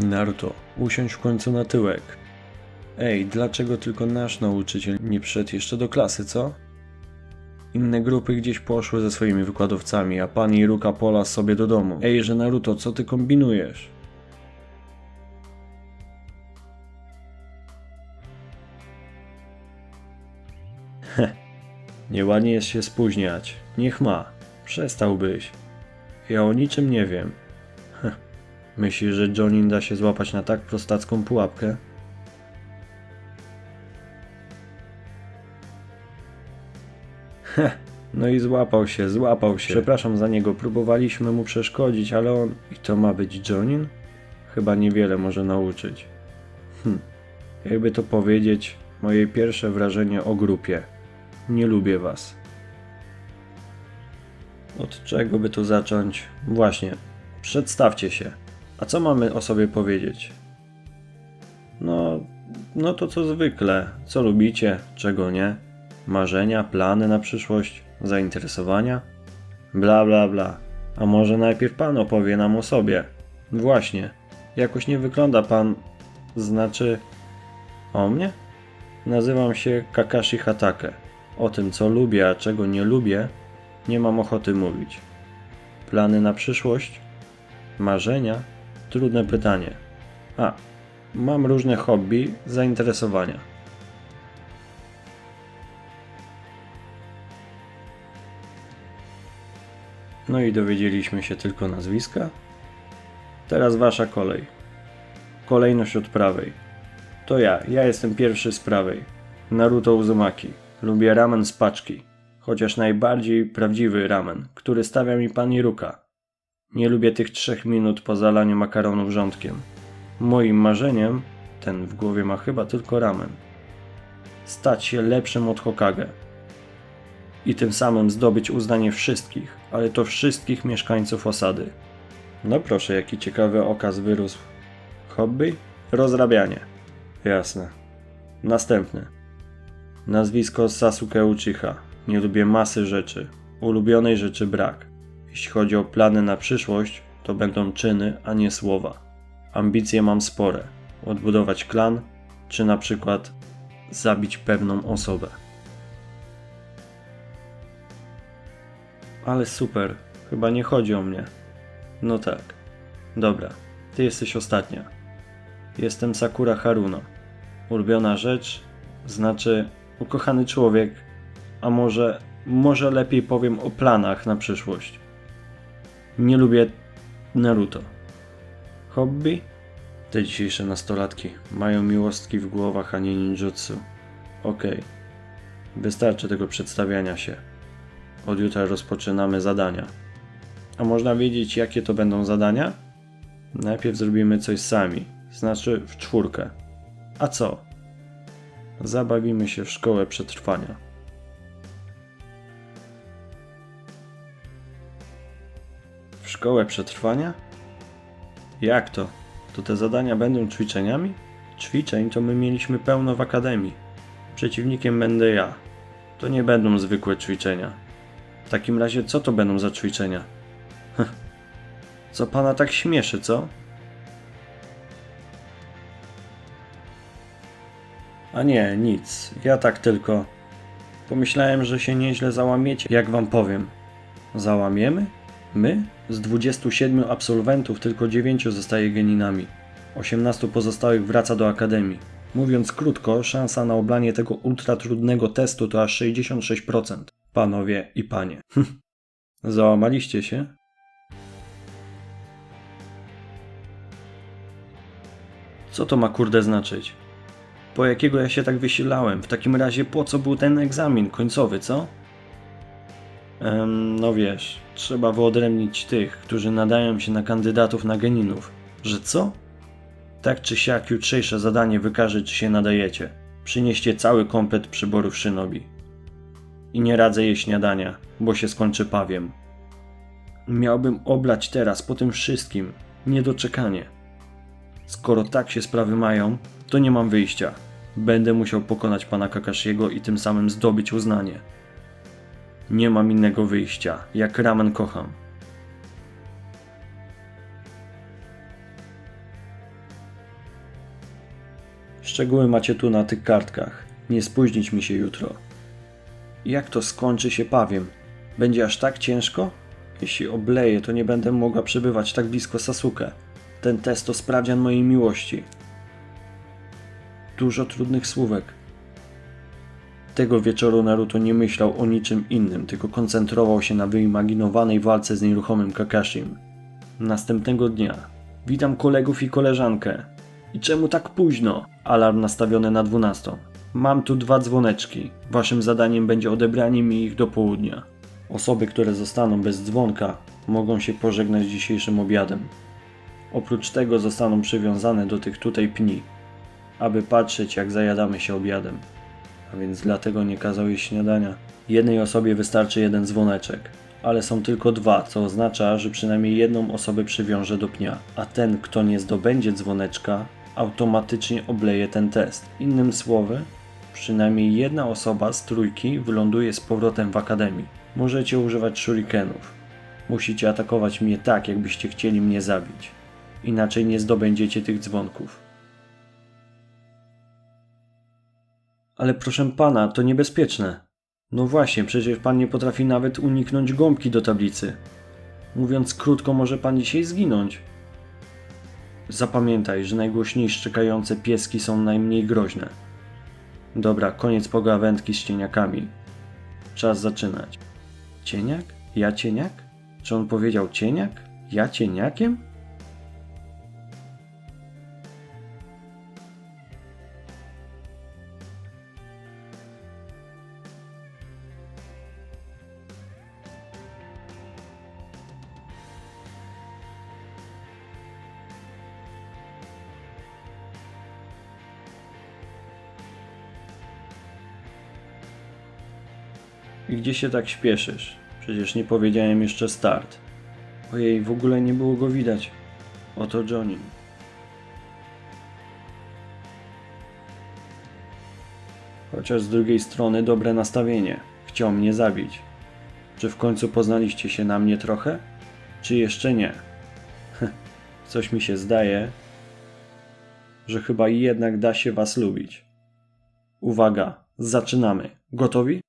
Naruto, usiądź w końcu na tyłek. Ej, dlaczego tylko nasz nauczyciel nie przyszedł jeszcze do klasy, co? Inne grupy gdzieś poszły ze swoimi wykładowcami, a pani Ruka Pola sobie do domu. Ej, że Naruto, co ty kombinujesz? Heh, nieładnie jest się spóźniać. Niech ma. Przestałbyś. Ja o niczym nie wiem. Myślisz, że Jonin da się złapać na tak prostacką pułapkę? Heh, no i złapał się, złapał się. Przepraszam za niego, próbowaliśmy mu przeszkodzić, ale on... I to ma być Jonin? Chyba niewiele może nauczyć. Hm, jakby to powiedzieć, moje pierwsze wrażenie o grupie. Nie lubię was. Od czego by tu zacząć? Właśnie, przedstawcie się. A co mamy o sobie powiedzieć? No, no to co zwykle. Co lubicie, czego nie? Marzenia, plany na przyszłość, zainteresowania? Bla, bla, bla. A może najpierw pan opowie nam o sobie? Właśnie. Jakoś nie wygląda pan... Znaczy... O mnie? Nazywam się Kakashi Hatake. O tym, co lubię, a czego nie lubię, nie mam ochoty mówić. Plany na przyszłość? Marzenia? Trudne pytanie. A, mam różne hobby, zainteresowania. No i dowiedzieliśmy się tylko nazwiska. Teraz wasza kolej. Kolejność od prawej. To ja, ja jestem pierwszy z prawej. Naruto Uzumaki. Lubię ramen z paczki. Chociaż najbardziej prawdziwy ramen, który stawia mi pan Iruka. Nie lubię tych trzech minut po zalaniu makaronu wrzątkiem. Moim marzeniem, ten w głowie ma chyba tylko ramen, stać się lepszym od Hokage. I tym samym zdobyć uznanie wszystkich, ale to wszystkich mieszkańców osady. No proszę, jaki ciekawy okaz wyrósł. Hobby? Rozrabianie. Jasne. Następny. Nazwisko Sasuke Uchiha. Nie lubię masy rzeczy. Ulubionej rzeczy brak. Jeśli chodzi o plany na przyszłość, to będą czyny, a nie słowa. Ambicje mam spore. Odbudować klan, czy na przykład zabić pewną osobę. Ale super, chyba nie chodzi o mnie. No tak. Dobra, ty jesteś ostatnia. Jestem Sakura Haruna. Ulubiona rzecz, znaczy ukochany człowiek, a może, może lepiej powiem o planach na przyszłość. Nie lubię Naruto. Hobby? Te dzisiejsze nastolatki mają miłostki w głowach, a nie ninjutsu. Okej. Wystarczy tego przedstawiania się. Od jutra rozpoczynamy zadania. A można wiedzieć, jakie to będą zadania? Najpierw zrobimy coś sami, znaczy w czwórkę. A co? Zabawimy się w szkołę przetrwania. Szkołę przetrwania? Jak to? To te zadania będą ćwiczeniami? Ćwiczeń to my mieliśmy pełno w akademii. Przeciwnikiem będę ja. To nie będą zwykłe ćwiczenia. W takim razie co to będą za ćwiczenia? Co pana tak śmieszy, co? A nie, nic. Ja tak tylko. Pomyślałem, że się nieźle załamiecie, jak wam powiem. Załamiemy? My? Z 27 absolwentów tylko 9 zostaje geninami. 18 pozostałych wraca do akademii. Mówiąc krótko, szansa na oblanie tego ultratrudnego testu to aż 66%. Panowie i panie. Załamaliście się? Co to ma kurde znaczyć? Po jakiego ja się tak wysilałem? W takim razie po co był ten egzamin końcowy, co? No wiesz, trzeba wyodrębnić tych, którzy nadają się na kandydatów na geninów. Że co? Tak czy siak jutrzejsze zadanie wykaże, czy się nadajecie. Przynieście cały komplet przyborów szynobi. I nie radzę jej śniadania, bo się skończy pawiem. Miałbym oblać teraz po tym wszystkim. Niedoczekanie. Skoro tak się sprawy mają, to nie mam wyjścia. Będę musiał pokonać pana Kakashiego i tym samym zdobyć uznanie. Nie mam innego wyjścia. Jak ramen kocham. Szczegóły macie tu na tych kartkach. Nie spóźnić mi się jutro. Jak to skończy się pawiem? Będzie aż tak ciężko? Jeśli obleję, to nie będę mogła przebywać tak blisko Sasuke. Ten test to sprawdzian mojej miłości. Dużo trudnych słówek. Tego wieczoru Naruto nie myślał o niczym innym, tylko koncentrował się na wyimaginowanej walce z nieruchomym Kakashim. Następnego dnia. Witam kolegów i koleżankę. I czemu tak późno? Alarm nastawiony na 12. Mam tu dwa dzwoneczki. Waszym zadaniem będzie odebranie mi ich do południa. Osoby, które zostaną bez dzwonka, mogą się pożegnać dzisiejszym obiadem. Oprócz tego zostaną przywiązane do tych tutaj pni, aby patrzeć jak zajadamy się obiadem. A więc dlatego nie kazał jeść śniadania. Jednej osobie wystarczy jeden dzwoneczek, ale są tylko dwa, co oznacza, że przynajmniej jedną osobę przywiąże do pnia, a ten, kto nie zdobędzie dzwoneczka, automatycznie obleje ten test. Innym słowy, przynajmniej jedna osoba z trójki wyląduje z powrotem w akademii. Możecie używać shurikenów. Musicie atakować mnie tak, jakbyście chcieli mnie zabić. Inaczej nie zdobędziecie tych dzwonków. Ale proszę pana, to niebezpieczne. No właśnie, przecież pan nie potrafi nawet uniknąć gąbki do tablicy. Mówiąc krótko, może pan dzisiaj zginąć. Zapamiętaj, że najgłośniej szczekające pieski są najmniej groźne. Dobra, koniec pogawędki z cieniakami. Czas zaczynać. Cieniak? Ja cieniak? Czy on powiedział cieniak? Ja cieniakiem? I gdzie się tak śpieszysz? Przecież nie powiedziałem jeszcze start. Ojej, w ogóle nie było go widać. Oto Johnny. Chociaż z drugiej strony dobre nastawienie. Chciał mnie zabić. Czy w końcu poznaliście się na mnie trochę? Czy jeszcze nie? Coś mi się zdaje, że chyba jednak da się was lubić. Uwaga, zaczynamy. Gotowi?